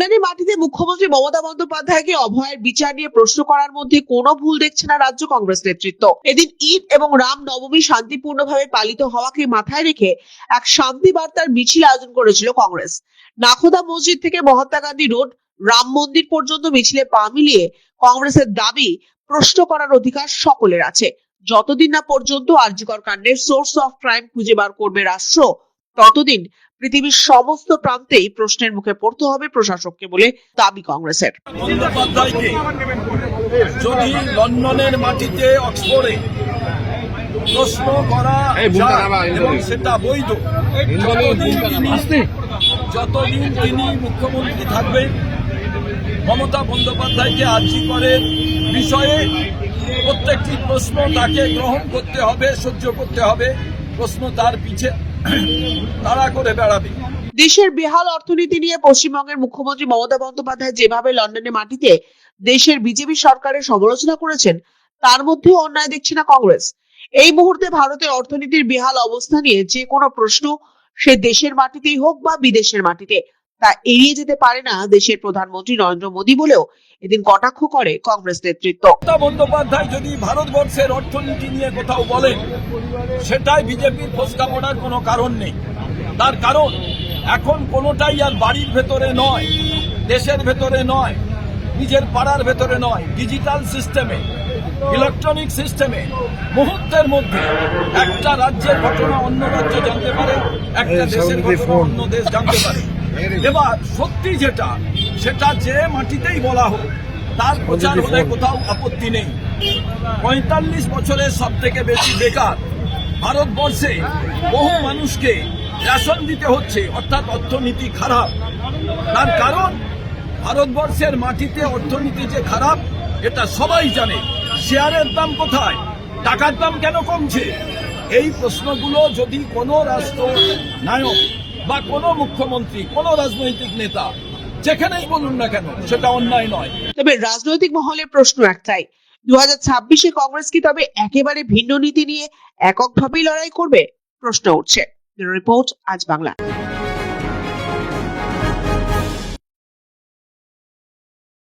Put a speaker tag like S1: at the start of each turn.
S1: লন্ডনের মাটিতে মুখ্যমন্ত্রী মমতা বন্দ্যোপাধ্যায়কে অভয়ের বিচার নিয়ে প্রশ্ন করার মধ্যে কোনো ভুল দেখছে না রাজ্য কংগ্রেস নেতৃত্ব। এদিন ঈদ এবং রাম নবমী শান্তিপূর্ণভাবে পালিত হওয়াকে মাথায় রেখে এক শান্তি বার্তার মিছিল আয়োজন করেছিল কংগ্রেস। নাখোদা মসজিদ থেকে মহাত্মা গান্ধী রোড, রাম মন্দির পর্যন্ত মিছিলে পা মিলিয়ে কংগ্রেসের দাবি প্রশ্ন করার অধিকার সকলের আছে। যতদিন না পর্যন্ত আর্যিকর কাণ্ডের সোর্স অফ ক্রাইম খুঁজে বার করবে রাষ্ট্র ততদিন পৃথিবীর সমস্ত প্রান্তেই প্রশ্নের মুখে পড়তে হবে প্রশাসককে বলে দাবি কংগ্রেসের।
S2: যদি লন্ডনের মাটিতে অক্সফোর্ডে প্রশ্ন করা এবং সেটা বৈধ যতদিন তিনি মুখ্যমন্ত্রী থাকবেন মমতা বন্দ্যোপাধ্যায়কে আর্জি করে বিষয়ে প্রত্যেকটি প্রশ্ন তাকে গ্রহণ করতে হবে সহ্য করতে হবে। প্রশ্ন তার পিছে তাড়া করে বেড়াবে।
S1: দেশের বেহাল অর্থনীতি নিয়ে পশ্চিমবঙ্গের মুখ্যমন্ত্রী মমতা বন্দ্যোপাধ্যায় যেভাবে লন্ডনের মাটিতে দেশের বিজেপি সরকারের সমালোচনা করেছেন, তার মধ্যেও অন্যায় দেখছে না কংগ্রেস। এই মুহূর্তে ভারতের অর্থনীতির বেহাল অবস্থা নিয়ে যে কোনো প্রশ্ন সে দেশের মাটিতেই হোক বা বিদেশের মাটিতে। তা এড়িয়ে যেতে পারে না দেশের প্রধানমন্ত্রী নরেন্দ্র মোদী বলেও এদিন কটাক্ষ করে কংগ্রেস নেতৃত্ব।
S2: মমতা বন্দ্যোপাধ্যায় যদি ভারতবর্ষের অর্থনীতি নিয়ে কোথাও বলেন সেটাই বিজেপির ফসকা পড়ার কোনো কারণ নেই। তার কারণ এখন কোনোটাই আর বাড়ির ভেতরে নয় দেশের ভেতরে নয় নিজের পাড়ার ভেতরে নয় ডিজিটাল সিস্টেমে ইলেকট্রনিক সিস্টেমে মুহূর্তের মধ্যে একটা রাজ্যের ঘটনা অন্য রাজ্য জানতে পারে একটা দেশের ঘটনা অন্য দেশ জানতে পারে। এবার সত্যি যেটা সেটা যে মাটিতেই বলা হোক তার প্রচার হলে কোথাও আপত্তি নেই। পঁয়তাল্লিশ বছরের সব থেকে বেশি বেকার ভারতবর্ষে বহু মানুষকে রেশন দিতে হচ্ছে অর্থাৎ অর্থনীতি খারাপ। তার কারণ ভারতবর্ষের মাটিতে অর্থনীতি যে খারাপ এটা সবাই জানে। শেয়ারের দাম কোথায়? টাকার দাম কেন কমছে? এই প্রশ্নগুলো যদি কোনো রাষ্ট্র নায়ক বা কোনো মুখ্যমন্ত্রী, কোনো রাজনৈতিক নেতা, যেখানেই বলুন না কেন, সেটা অন্যায় নয়।
S1: তবে রাজনৈতিক মহলের প্রশ্ন একটাই দু হাজার ছাব্বিশে কংগ্রেস কি তবে একেবারে ভিন্ন নীতি নিয়ে এককভাবেই লড়াই করবে? প্রশ্ন উঠছে। রিপোর্ট, আজ বাংলা।